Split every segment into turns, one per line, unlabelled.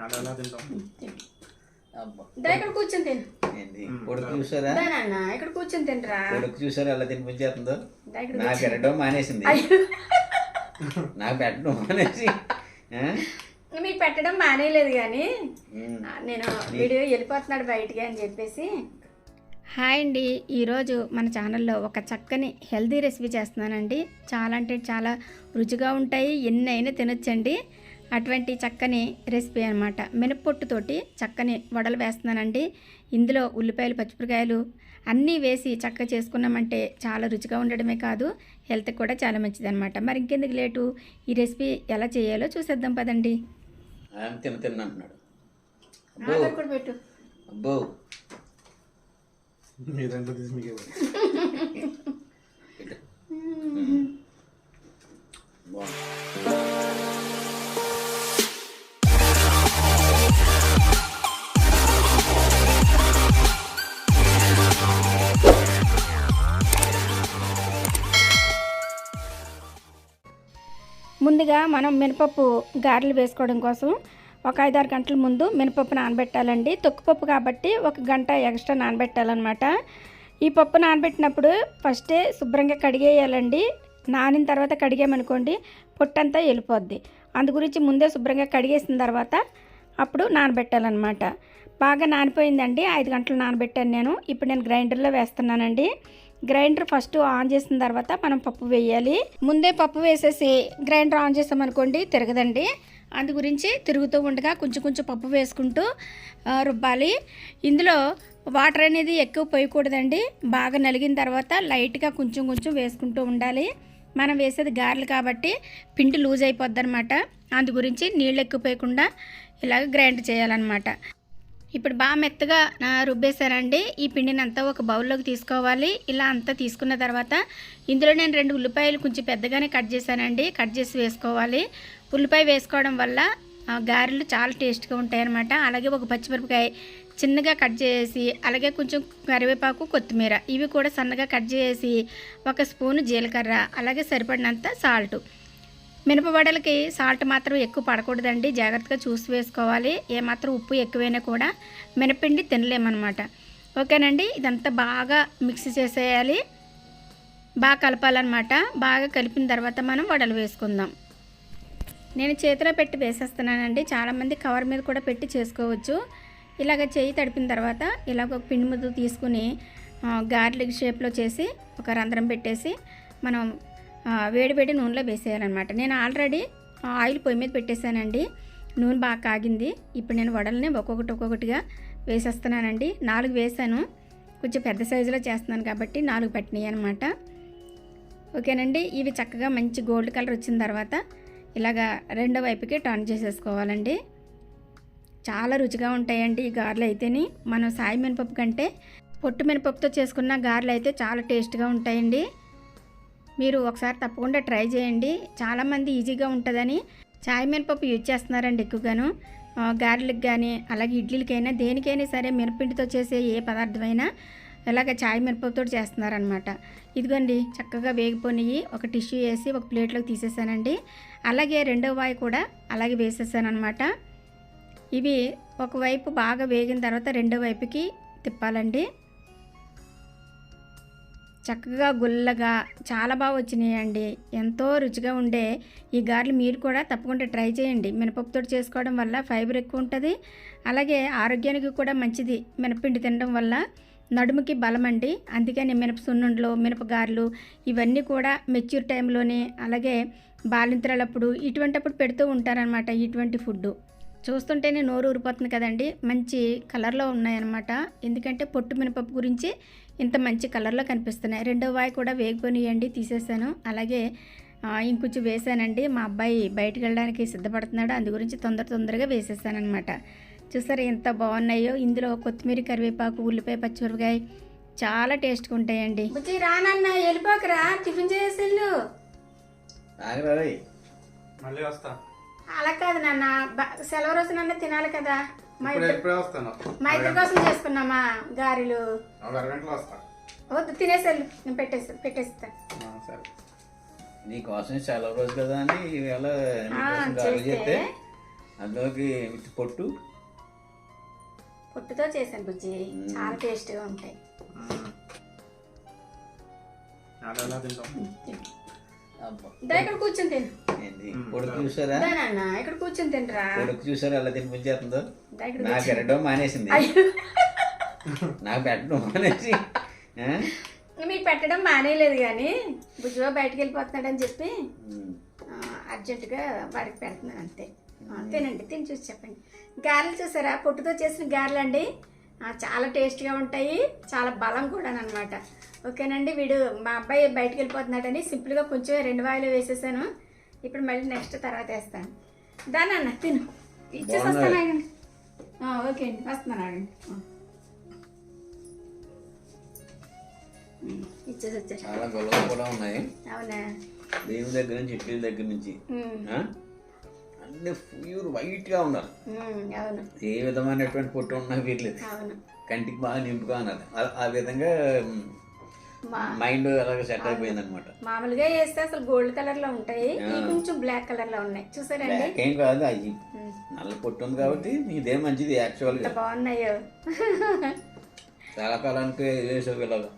అలా తింటాం
ఇక్కడ కూర్చొని తిను.
కొడుకు చూసారా?
దా నాన్న ఇక్కడ కూర్చొని తినరా?
కొడుకు చూసారా ఎలా తినిపించేస్తుందో?
దా ఇక్కడ
నాకు పెట్టడం మానేసింది. నాకు పెట్టడం మానేసి ఆ?
మీకు పెట్టడం మానేయలేదు కానీ
ఉమ్.
నేను వీడియో వెళ్ళిపోతున్నాడు బయటికి అని చెప్పేసి. హాయ్ అండి. ఈరోజు మన ఛానల్లో ఒక చక్కని హెల్తీ రెసిపీ చేస్తున్నానండి. చాలా అంటే చాలా రుచిగా ఉంటాయి. ఎన్ని అయినా తినొచ్చండి. అటువంటి చక్కని రెసిపీ అనమాట మినప్పొట్టుతోటి చక్కని వడలు వేస్తున్నానండి. ఇందులో ఉల్లిపాయలు పచ్చిమిరకాయలు అన్నీ వేసి చక్కగా చేసుకున్నామంటే చాలా రుచిగా ఉండడమే కాదు హెల్త్కి కూడా చాలా మంచిదన్నమాట. మరి ఇంకెందుకు లేటు? ఈ రెసిపీ ఎలా చేయాలో చూసేద్దాం పదండి.
తిన
పెట్టు.
అబ్బో. బాగుంది.
ముందుగా మనం మినపప్పు గారెలు వేసుకోవడం కోసం ఒక ఐదారు గంటల ముందు మినపప్పు నానబెట్టాలండి. తొక్కుపప్పు కాబట్టి ఒక గంట ఎక్స్ట్రా నానబెట్టాలన్నమాట. ఈ పప్పు నానబెట్టినప్పుడు ఫస్టే శుభ్రంగా కడిగేయాలండి. నానిన తర్వాత కడిగామనుకోండి పొట్టంతా వెళ్ళిపోద్ది అందు గురించి ముందే శుభ్రంగా కడిగేసిన తర్వాత అప్పుడు నానబెట్టాలన్నమాట. బాగా నానిపోయిందండి. ఐదు గంటలు నానబెట్టాను నేను. ఇప్పుడు నేను గ్రైండర్లో వేస్తున్నానండి. గ్రైండర్ ఫస్ట్ ఆన్ చేసిన తర్వాత మనం పప్పు వేయాలి. ముందే పప్పు వేసేసి గ్రైండర్ ఆన్ చేసామనుకోండి తిరగదండి. అందు గురించి తిరుగుతూ ఉండగా కొంచెం కొంచెం పప్పు వేసుకుంటూ రుబ్బాలి. ఇందులో వాటర్ అనేది ఎక్కువ పోయకూడదండి. బాగా నలిగిన తర్వాత లైట్గా కొంచెం కొంచెం వేసుకుంటూ ఉండాలి. మనం వేసేది గారెలు కాబట్టి పిండి లూజ్ అయిపోద్ది అనమాట అందు గురించి నీళ్ళు ఎక్కువ పోయకుండా ఇలాగ గ్రైండ్ చేయాలన్నమాట. ఇప్పుడు బాగా మెత్తగా రుబ్బేశారండి. రుబ్బేశానండి ఈ పిండిని అంతా ఒక బౌల్లోకి తీసుకోవాలి. ఇలా అంతా తీసుకున్న తర్వాత ఇందులో నేను రెండు ఉల్లిపాయలు కొంచెం పెద్దగానే కట్ చేశానండి. కట్ చేసి వేసుకోవాలి. ఉల్లిపాయ వేసుకోవడం వల్ల గారెలు చాలా టేస్ట్గా ఉంటాయి అన్నమాట అలాగే ఒక పచ్చిమిరపకాయ చిన్నగా కట్ చేసి అలాగే కొంచెం కరివేపాకు కొత్తిమీర ఇవి కూడా సన్నగా కట్ చేసి ఒక స్పూను జీలకర్ర అలాగే సరిపడినంత సాల్టు. మినపవడలకి సాల్ట్ మాత్రం ఎక్కువ పడకూడదండి. జాగ్రత్తగా చూసి వేసుకోవాలి. ఏమాత్రం ఉప్పు ఎక్కువైనా కూడా మినపిండి తినలేమన్నమాట. ఓకేనండి? ఇదంతా బాగా మిక్స్ చేసేయాలి. బాగా కలపాలన్నమాట. బాగా కలిపిన తర్వాత మనం వడలు వేసుకుందాం. నేను చేతిలో పెట్టి వేసేస్తున్నానండి. చాలామంది కవర్ మీద కూడా పెట్టి చేసుకోవచ్చు. ఇలాగ చేయి తడిపిన తర్వాత ఇలాగ ఒక పిండి ముద్ద తీసుకుని గార్లిక్ షేప్లో చేసి ఒక రంధ్రం పెట్టేసి మనం వేడివేడి నూనెలో వేసేయాలన్నమాట. నేను ఆల్రెడీ ఆయిల్ పొయ్యి మీద పెట్టేశానండి. నూనె బాగా కాగింది. ఇప్పుడు నేను వడల్ని ఒక్కొక్కటి ఒక్కొక్కటిగా వేసేస్తున్నానండి. నాలుగు వేసాను. కొంచెం పెద్ద సైజులో చేస్తున్నాను కాబట్టి నాలుగు పెట్టినాయి అనమాట ఓకేనండి. ఇవి చక్కగా మంచి గోల్డ్ కలర్ వచ్చిన తర్వాత ఇలాగా రెండో వైపుకి టర్న్ చేసేసుకోవాలండి. చాలా రుచిగా ఉంటాయండి ఈ గారెలు అయితేని. మనం సాయి మినపప్పు కంటే పొట్టు మినపప్పుతో చేసుకున్న గారెలు అయితే చాలా టేస్ట్గా ఉంటాయండి. మీరు ఒకసారి తప్పకుండా ట్రై చేయండి. చాలామంది ఈజీగా ఉంటుందని చాయ్ మినపప్పు యూజ్ చేస్తున్నారండి ఎక్కువగాను. ఆ, గారెలకు కానీ అలాగే ఇడ్లీలకైనా దేనికైనా సరే మినపిండితో చేసే ఏ పదార్థమైనా ఇలాగ చాయ్ మినపప్పుతో చేస్తున్నారనమాట ఇదిగోండి చక్కగా వేగిపోయి ఒక టిష్యూ వేసి ఒక ప్లేట్లోకి తీసేసానండి. అలాగే రెండో వాయి కూడా అలాగే వేసేసానమాట ఇవి ఒకవైపు బాగా వేగిన తర్వాత రెండో వైపుకి తిప్పాలండి. చక్కగా గుల్లగా చాలా బాగా వచ్చినాయండి. ఎంతో రుచిగా ఉండే ఈ గారెలు మీరు కూడా తప్పకుండా ట్రై చేయండి. మినపప్పుతో చేసుకోవడం వల్ల ఫైబర్ ఎక్కువ ఉంటుంది. అలాగే ఆరోగ్యానికి కూడా మంచిది మినపిండి తినడం వల్ల. నడుముకి బలం అండి. అందుకని మినప సున్నుండలు మినపగారెలు ఇవన్నీ కూడా మెచ్యూర్ టైంలోనే అలాగే బాలింతరాలప్పుడు ఇటువంటిప్పుడు పెడుతూ ఉంటారనమాట ఇటువంటి ఫుడ్ చూస్తుంటేనే నోరు ఊరిపోతుంది కదండి. మంచి కలర్లో ఉన్నాయన్నమాట. ఎందుకంటే పొట్టు మినపప్పు గురించి ఇంత మంచి కలర్లో కనిపిస్తున్నాయి. రెండో వాయి కూడా వేగిపోనియండి తీసేసాను. అలాగే ఇంకొంచెం వేసానండి. మా అబ్బాయి బయటికి వెళ్ళడానికి సిద్ధపడుతున్నాడు. అందు గురించి తొందర తొందరగా వేసేసానమాట చూసారా ఎంత బాగున్నాయో. ఇందులో కొత్తిమీర కరివేపాకు ఉల్లిపాయ పచ్చిమిరపకాయ చాలా టేస్ట్గా ఉంటాయండి. రానన్న వెళ్ళిపోకరా టిఫిన్
రేయ్.
మళ్ళీ వస్తా.
అలా కాదు నాన్న. సెలవు రోజునన్నా తినాలి కదా. మా ఇద్దరి కోసం చేసుకున్నామా గారెలు? వద్దు తినేసేళ్ళు. నేను పెట్టేసి పెట్టేస్తాను.
నీ కోసం చాలా రోజు కదా అని గారెలు
చేస్తే?
అందులోకి పొట్టు.
పొట్టుతో చేశాను బుజ్జి. చాలా టేస్ట్గా ఉంటాయి. ఇక్కడ కూర్చొని తిను.
ఏంది? కొడుకు చూసారా?
ఇక్కడ కూర్చొని తినరా?
కొడుకు చూసారా? అలా తినిపించేస్తుందో నాకు
కూర్చో.
పెట్టడం మానేసింది. నాకు పెట్టడం మానేసి?
మీకు పెట్టడం మానేయలేదు కానీ బుజ్జిగా బయటకు వెళ్ళిపోతున్నాడని చెప్పి అర్జెంటుగా వాడికి పెడుతున్నాను అంతే. తినండి తిని చూసి చెప్పండి. గారెలు చూసారా? పొట్టుతో చేసిన గారెలు అండి. ఆ, చాలా టేస్ట్గా ఉంటాయి. చాలా బలం కూడా అనమాట ఓకేనండి వీడు మా అబ్బాయి బయటకు వెళ్ళిపోతున్నాడని సింపుల్గా కొంచెం రెండు వాయిలు వేసేసాను. ఇప్పుడు మళ్ళీ నెక్స్ట్ తర్వాత వేస్తాను. దాని అన్న తిను. ఇచ్చేసి వస్తాను ఆగండి. ఓకే అండి. వస్తున్నాను ఆగండి. ఇచ్చేసి
చాలా గొడవలు కూడా ఉన్నాయి.
అవునా?
దేవుని దగ్గర నుంచి దగ్గర నుంచి? అన్ని ప్యూర్
అవును.
ఏ విధమైనటువంటి పొట్టు ఉన్నా వీర్లేదు.
అవును.
కంటికి బాగా నింపుగా ఉన్నది ఆ- విధంగా మైండ్ అలాగే సెట్ అయిపోయింది అనమాట
మామూలుగా వేస్తే అసలు గోల్డ్ కలర్లో ఉంటాయి కొంచెం బ్లాక్ కలర్లో ఉన్నాయి. చూసారండి?
ఏం కాదు అవి నల్ల పొట్టు ఉంది కాబట్టి ఇదే మంచిది
ఎంత
యాక్చువల్గా
బాగున్నాయో.
చాలా కాలానికి వేసావు ఇలాగా.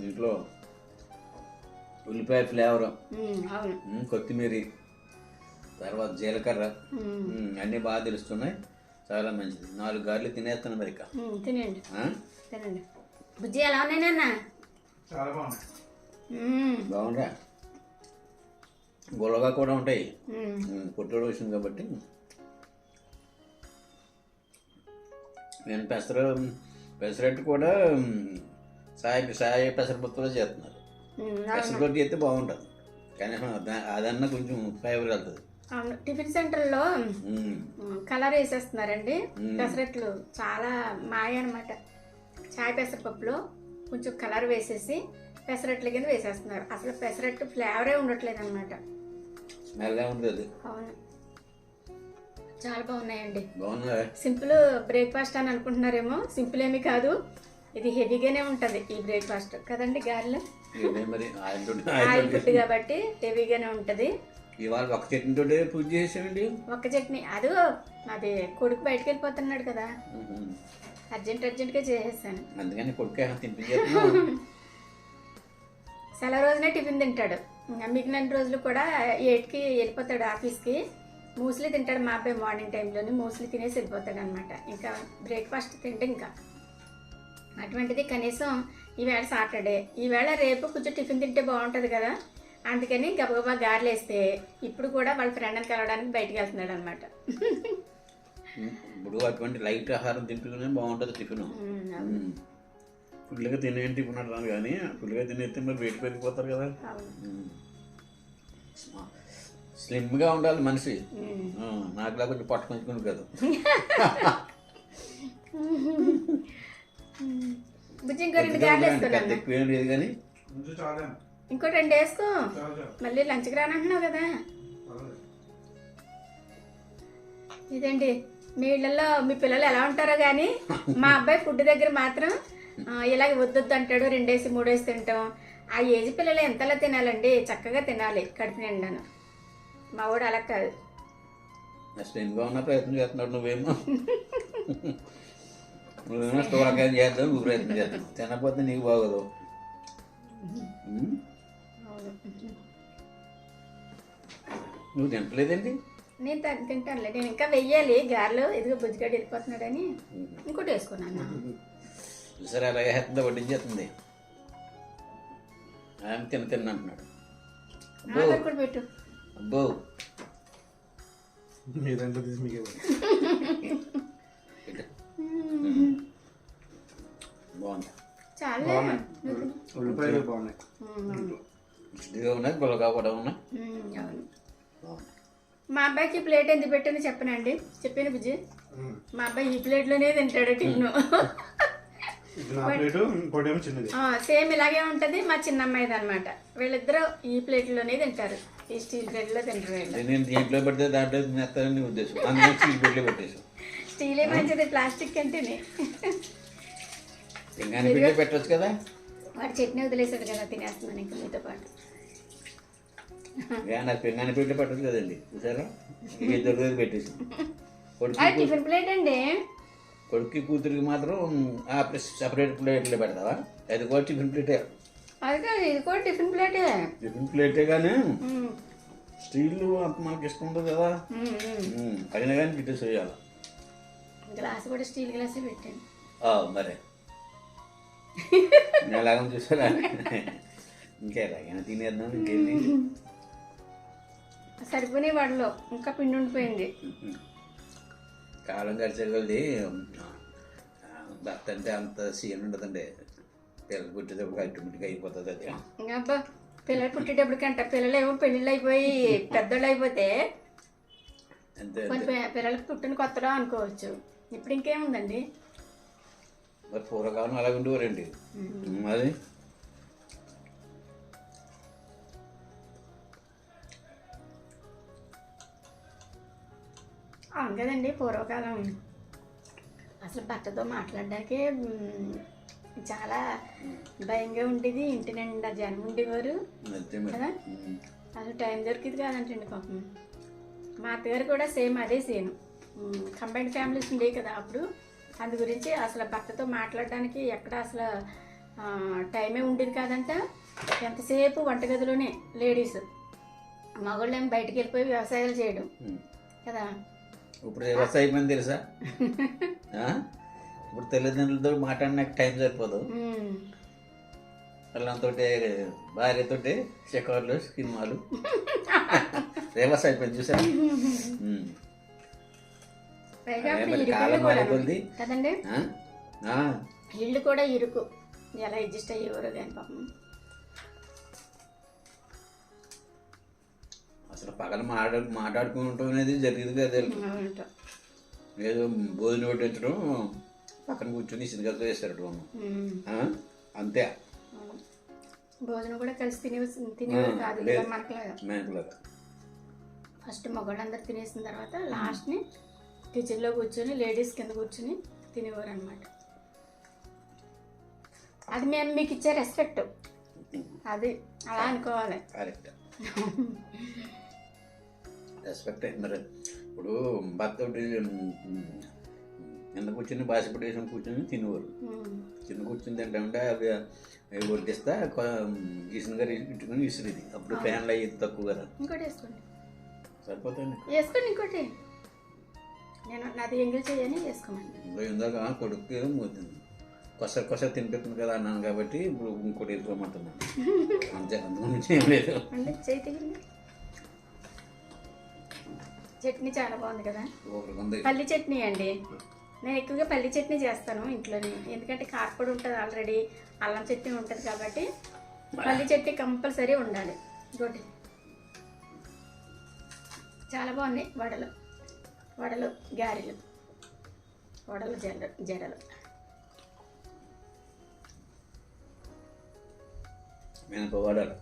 దీంట్లో. ఉల్లిపాయ ఫ్లేవర్. కొత్తిమీర తర్వాత జీలకర్ర. అన్నీ బాగా తెలుస్తున్నాయి. చాలా మంచిది. నాలుగు గార్లు తినేస్తాను మరి
తినండి? తినండి. బుజ్జి ఎలా
చాలా బాగున్నాయి.
ఉమ్,
బాగుందా గొలగా కూడా ఉంటాయి. పొట్టుడు వచ్చింది కాబట్టి. నేను పెసర పెసరట్టు కూడా సాయి సాయి పెసరపప్పులో చేస్తున్నారు. పెసరపప్పు చేస్తే బాగుంటుంది. కానీ అద- అదన్నా కొంచెం ఫైబర్ వెళ్తుంది.
టిఫిన్ సెంటర్లో కలర్ వేసేస్తున్నారండి. పెసరట్లు చాలా మాయ అనమాట చాయ్ పెసరపప్పులో కొంచెం కలర్ వేసేసి పెసరట్ల కింద వేసేస్తున్నారు. అసలు పెసరట్టు ఫ్లేవరే ఉండట్లేదు అనమాట అవును. చాలా బాగున్నాయండి. సింపుల్ బ్రేక్ఫాస్ట్ అని అనుకుంటున్నారేమో? సింపుల్ ఏమీ కాదు. ఇది హెవీగానే ఉంటుంది ఈ బ్రేక్ఫాస్ట్. కదండి గారెలు?
ఆయిల్
ఫుడ్ కాబట్టి హెవీగానే ఉంటుంది.
ఇవాళ ఒక చట్నీతో పూజ చేసేవండి
ఒక్క చట్నీ. అదో అది కొడుకు బయటకు వెళ్ళిపోతున్నాడు కదా. అర్జెంట్ అర్జెంట్గా చేసేసాను.
అందుకని కొడుకే తినిపించేస్తున్నాం
సెలవు రోజునే టిఫిన్ తింటాడు. మిగిలిన రోజులు కూడా ఎయిట్కి వెళ్ళిపోతాడు ఆఫీస్కి. మూస్లీ తింటాడు మా అబ్బాయి మార్నింగ్ టైంలోని. మూస్లీ తినేసి వెళ్ళిపోతాడు అనమాట ఇంకా బ్రేక్ఫాస్ట్ తింటే ఇంకా. అటువంటిది కనీసం ఈవేళ సాటర్డే. ఈవేళ రేపు కొంచెం టిఫిన్ తింటే బాగుంటుంది కదా. అందుకని గబగబా గారెలు వేస్తే ఇప్పుడు కూడా వాళ్ళ ఫ్రెండ్ని కలవడానికి బయటికి వెళ్తున్నాడు అనమాట
ఇప్పుడు అటువంటి లైట్ ఆహారం తింటూనే బాగుంటుంది టిఫిన్. ఫుల్గా తినే టిఫిన్ అంటాను కానీ ఫుల్గా తినేస్తే మరి వెయిట్ పెరిగిపోతారు కదా. స్లిమ్గా ఉండాలి మనిషి. నాకులా కొంచెం పట్టు పంచుకుని కాదు పెద్ద ఎక్కువ ఏం లేదు కానీ
ఇంకో రెండు వేసుకో మళ్ళీ లంచ్కి రానంటున్నావు కదా. ఇదండి మీ ఇళ్ళల్లో మీ పిల్లలు ఎలా ఉంటారో కానీ మా అబ్బాయి ఫుడ్ దగ్గర మాత్రం ఇలాగ వద్దొద్దు అంటాడు రెండేసి మూడేసి తింటాం. ఆ ఏజ్ పిల్లలు ఎంతలా తినాలండి? చక్కగా తినాలి కడుపు నిండాను. మా వాడు అలా కాదు.
ఉన్న ప్రయత్నం చేస్తున్నాడు నువ్వేమో. నువ్వేమో స్థూలకాయం చేద్దాం నువ్వు ప్రయత్నం చేద్దాం తినకపోతే నీకు బాగోదు. నువ్వు తింటలేదండి
నేను తింటానులే. నేను ఇంకా వెయ్యాలి. గారెలు ఇదిగో బుజ్జిగాడు వెళ్ళిపోతున్నాడని ఇంకోటి వేసుకున్నాను
సరే అలాగే హెత్తంతో వడ్డించేస్తుంది. ఆయన తిన తిన్న అంటున్నాడు.
కూడా పెట్టు.
అబ్బో.
తీసి మీకే.
బాగుంది.
చాలే
ఉల్లిపాయలు బాగున్నాయి.
ఉన్నాయి కూడా ఉన్నాయి
అవును. మా అబ్బాయికి ప్లేట్ ఎందుకు పెట్టని చెప్పనండి. చెప్పాను బుజ్జి. మా అబ్బాయి ఈ ప్లేట్లోనే తింటాడు టిఫిన్
ఇది నా ప్లేటు ఇంకోటేమో చిన్నది.
సేమ్ ఇలాగే ఉంటుంది మా చిన్న అమ్మాయిది అనమాట వీళ్ళిద్దరూ ఈ ప్లేట్లోనే తింటారు. ఈ స్టీల్ ప్లేట్లో తింటారు
నేను దీంట్లో పెడితే దాంట్లో మెత్తాలని ఉద్దేశం. అందుకని స్టీల్ పెట్టేసాం
స్టీలే మంచిది ప్లాస్టిక్ అంటేనే.
ఇంకా పెట్టచ్చు కదా.
వాడు చట్నీ వదిలేసాడు కదా తినేస్తున్నాను ఇంకా మీతో పాటు.
నాకు పింగాని పెట్టి పట్టదు కదండి చూసారా? ఈ ఇద్దరు రోజులు పెట్టేసి
టిఫిన్ ప్లేట్ అండి?
కొడుక్కి కూతురికి మాత్రం ఆ సపరేట్ ప్లేట్లో పెడతావా? అది కూడా టిఫిన్ ప్లేటే.
అది కాదు ఇది కూడా టిఫిన్ ప్లేటే.
టిఫిన్ ప్లేటే కానీ స్టీల్ మనకి ఇష్టం ఉండదు కదా. అయినా కానీ పెట్టేసి వేయాలి
గ్లాస్ కూడా స్టీల్ గ్లాసే పెట్టాను.
మరి. ఎలాగో చూసారా? ఇంకా ఎలాగైనా తినేద్దాం
సరిపోయినాయి వాడిలో ఇంకా పిండి ఉండిపోయింది.
కాలం గడిచే కొద్ది భర్త అంటే అంత సీన్ ఉండదండి. పిల్లలు పుట్టేటప్పుడు ఆటోమేటిక్గా అయిపోతుంది అది.
అబ్బా పిల్లలు పుట్టేటప్పటికంట పిల్లలు ఏమో పెళ్ళిళ్ళు అయిపోయి పెద్దోళ్ళు అయిపోతే పిల్లలకి పుట్టిన కొత్తలో అనుకోవచ్చు. ఇప్పుడు ఇంకేముందండి?
మరి పూర్వకాలం అలాగ ఉండేవారండి మరి
అవును కదండి పూర్వకాలం. అసలు భర్తతో మాట్లాడడానికే చాలా భయంగా ఉండేది. ఇంటి నిండా జనం ఉండేవారు. కదా? అసలు టైం దొరికింది కాదంటండి పాపం. మా అత్తగారు కూడా సేమ్ అదే సీన్. కంబైన్డ్ ఫ్యామిలీస్ ఉండేవి కదా అప్పుడు. అందు గురించి అసలు భర్తతో మాట్లాడడానికి ఎక్కడ అసలు టైమే ఉండేది కాదంట ఎంతసేపు వంటగదిలోనే లేడీస్ మగవాళ్ళేమో బయటికి వెళ్ళిపోయి వ్యవసాయాలు చేయడం. కదా
ఇప్పుడు వ్యవస్థ అయిపోయింది తెలుసా? ఇప్పుడు తల్లిదండ్రులతో మాట్లాడినాక టైం సరిపోదు. పిల్లలతో భార్యతోటి షికార్లు సినిమాలు చూసారా ఉమ్.
పైగా అప్పుడు ఇరుకులు కూడా కదండి. ఇల్లు కూడా ఇరుకు. ఎలా అడ్జస్ట్ అయ్యేవారు కానీ పాపం.
అసలు పగల మాట్లాడు మాట్లాడుకుంటాం అనేది జరిగింది కదా. ఏదో భోజనం వడ్డించడం పక్కన కూర్చొని సినిమాతో వేస్తారు
ఉమ్.
అంతే.
భోజనం కూడా కలిసి తినే తినేవారు కాదు మనకులాగా. ఫస్ట్ మగవాళ్ళందరూ తినేసిన తర్వాత లాస్ట్ని కిచెన్లో కూర్చొని లేడీస్ కింద కూర్చొని తినేవారు అనమాట అది మేము మీకు ఇచ్చే రెస్పెక్ట్ అది అలా అనుకోవాలి.
కరెక్ట్ రెస్పెక్ట్ మరి. ఇప్పుడు భర్త కింద కూర్చొని బాసిపడి వేసుకొని కూర్చొని తినేవారు. చిన్న కూర్చుని తింటామంటే అవి అవి వడ్డిస్తా గీసిన గారు ఇట్టుకుని విసిరిది అప్పుడు ఫ్యాన్లు అయ్యేది తక్కువ కదా.
ఇంకోటి వేసుకోండి.
సరిపోతుంది.
వేసుకోండి ఇంకోటి. నేను నాది ఎంగిల్ చేయని వేసుకోమని
ఇందాక కొడుకు కొస కొస తినిపిస్తుంది కదా అన్నాను కాబట్టి ఇప్పుడు ఇంకోటి వేసుకోమంటున్నాను అంతే అంతకుమించి ఏం లేదు.
అంటే తీయండి. చట్నీ చాలా బాగుంది కదా. పల్లి చట్నీ అండి. నేను ఎక్కువగా పల్లి చట్నీ చేస్తాను ఇంట్లోనే. ఎందుకంటే కారపొడి ఉంటుంది ఆల్రెడీ అల్లం చట్నీ ఉంటుంది కాబట్టి పల్లి చట్నీ కంపల్సరీ ఉండాలి. ఇంకోటి. చాలా బాగున్నాయి వడలు. వడలు గారెలు. వడలు జడ జడలు
మినప వాడాలి.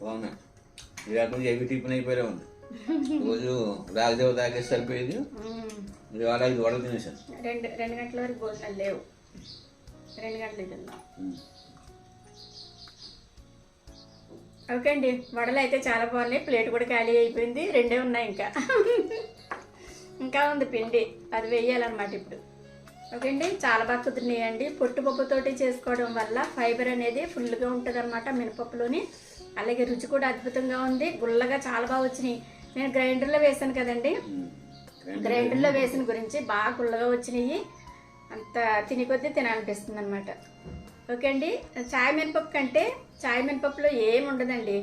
బాగున్నా ఇవాళ ఏవి టిఫిన్ అయిపోయా ఉంది. రోజు రాగదేవ తాగేసి సరిపోయేది. ఇవాళ ఐదు వడలు తినేసాను.
రెండు రెండు గంటల వరకు భోజనాలు లేవు. రెండు గంటలు తిందాం. ఓకే అండి వడలు అయితే చాలా బాగున్నాయి ప్లేట్ కూడా ఖాళీ అయిపోయింది రెండే ఉన్నాయి ఇంకా. ఇంకా ఉంది పిండి అది వేయాలన్నమాట ఇప్పుడు. ఓకే అండి చాలా బాగా కుదిరినాయండి. పొట్టుపప్పుతోటి చేసుకోవడం వల్ల ఫైబర్ అనేది ఫుల్గా ఉంటుంది అనమాట మినపప్పులోని. అలాగే రుచి కూడా అద్భుతంగా ఉంది. గుల్లగా చాలా బాగా వచ్చినాయి. నేను గ్రైండర్లో వేసాను కదండి. గ్రైండర్లో వేసిన గురించి బాగా గుల్లగా వచ్చినాయి. అంత తిని కొద్దీ తినాలనిపిస్తుంది అనమాట ఓకే అండి. చాయ్ మినపప్పు కంటే చాయ్ మినపప్పులో ఏం ఉండదండి.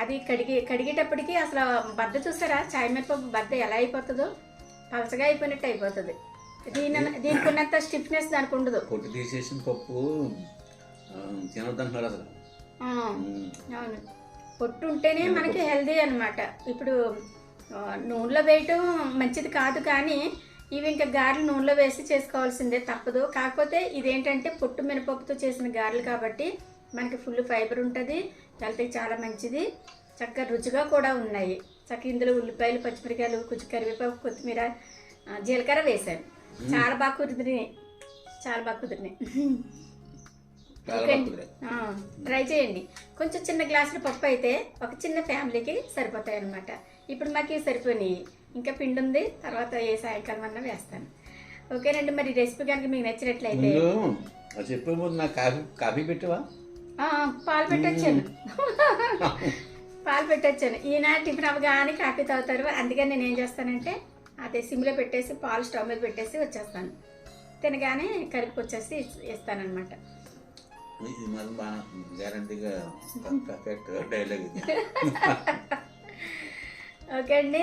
అది కడిగి కడిగేటప్పటికి అసలు బద్ద చూసారా? చాయ్ మినపప్పు బద్ద ఎలా అయిపోతుందో? పలచగా అయిపోయినట్టు అయిపోతుంది. దీని దీనికి ఉన్నంత స్టిఫ్నెస్ దానికి ఉండదు.
పొట్టు తీసేసిన పప్పు తినొద్దంటున్నారు అసలు.
అవును. పొట్టు ఉంటేనే మనకి హెల్దీ అనమాట ఇప్పుడు నూనెలో వేయటం మంచిది కాదు కానీ ఇవి ఇంకా గారెలు నూనెలో వేసి చేసుకోవాల్సిందే తప్పదు. కాకపోతే ఇదేంటంటే పొట్టు మినపప్పుతో చేసిన గారెలు కాబట్టి మనకి ఫుల్ ఫైబర్ ఉంటుంది హెల్త్కి చాలా మంచిది. చక్కగా రుచిగా కూడా ఉన్నాయి. చక్కగా ఇందులో ఉల్లిపాయలు పచ్చిమిరకాయలు కొంచెం కరివేపాకు కొత్తిమీర జీలకర్ర వేశాను. చాలా బాగా కుదిరినాయి. చాలా బాగా కుదిరినాయి. ట్రై చేయండి. కొంచెం చిన్న గ్లాసుల పప్పు అయితే ఒక చిన్న ఫ్యామిలీకి సరిపోతాయి అన్నమాట ఇప్పుడు మాకు ఇవి సరిపోయినాయి. ఇంకా పిండి ఉంది తర్వాత ఏ సాయంకాలం అన్నా వేస్తాను. ఓకేనండి మరి రెసిపీ కనుక మీకు నచ్చినట్లయితే.
చెప్పే ముందు నాకు కాఫీ కాఫీ పెట్టవా?
పాలు పెట్టొచ్చాను. పాలు పెట్టొచ్చాను. ఈనాడు టిఫిన్ అవ్వగానే కాఫీ తాగుతారు. అందుకని నేను ఏం చేస్తానంటే అదే సిమ్లో పెట్టేసి పాలు స్టవ్ మీద పెట్టేసి వచ్చేస్తాను. తినగానే కలిపి వచ్చేసి ఇస్తానమాట
గ్యారంటీగా పర్ఫెక్ట్ డైలాగ్
ఓకే అండి.